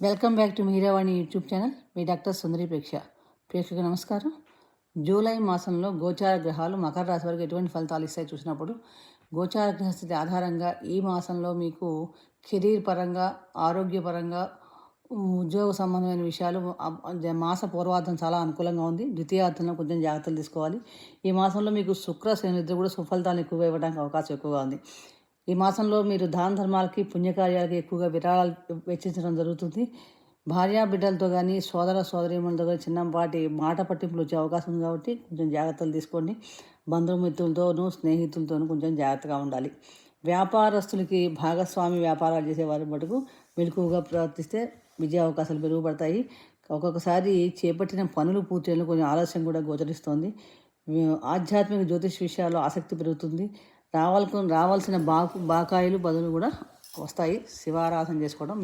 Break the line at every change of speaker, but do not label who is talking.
Welcome back to Meeravani YouTube channel. Me doctor Sundari ప్రేక్ష. ప్రేక్షకు నమస్కారం. జూలై మాసంలో గోచార గ్రహాలు మకర రాశి వరకు ఎటువంటి ఫలితాలు ఇస్తాయి చూసినప్పుడు? గోచార గ్రహస్థితి ఆధారంగా ఈ మాసంలో మీకు కెరీర్ పరంగా ఆరోగ్యపరంగా ఉద్యోగ సంబంధమైన విషయాలు మాస పూర్వార్థం చాలా అనుకూలంగా ఉంది. ద్వితీయార్థంలో కొంచెం జాగ్రత్తలు తీసుకోవాలి. ఈ మాసంలో మీకు శుక్ర శనిద్ర కూడా సుఫలితాలు ఎక్కువగా ఇవ్వడానికి అవకాశం ఎక్కువగా ఉంది. ఈ మాసంలో మీరు దాన ధర్మాలకి పుణ్యకార్యాలకి ఎక్కువగా విరాళాలు వెచ్చించడం జరుగుతుంది. భార్యా బిడ్డలతో కానీ సోదర సోదరీమణులతో కానీ చిన్నపాటి మాట పట్టింపులు వచ్చే అవకాశం ఉంది కాబట్టి కొంచెం జాగ్రత్తలు తీసుకోండి. బంధుమిత్రులతోనూ స్నేహితులతోనూ కొంచెం జాగ్రత్తగా ఉండాలి. వ్యాపారస్తులకి భాగస్వామి వ్యాపారాలు చేసేవారి మటుకు మెలకువగా ప్రవర్తిస్తే విజయ అవకాశాలు మెరుగుపడతాయి. ఒక్కొక్కసారి చేపట్టిన పనులు పూర్తి కొంచెం ఆలస్యం కూడా గోచరిస్తోంది. ఆధ్యాత్మిక జ్యోతిష్ విషయాల్లో ఆసక్తి పెరుగుతుంది. రావాల్సిన రావాల్సిన బాకు బాకాయిలు బదులు కూడా వస్తాయి. శివారాధన చేసుకోవడం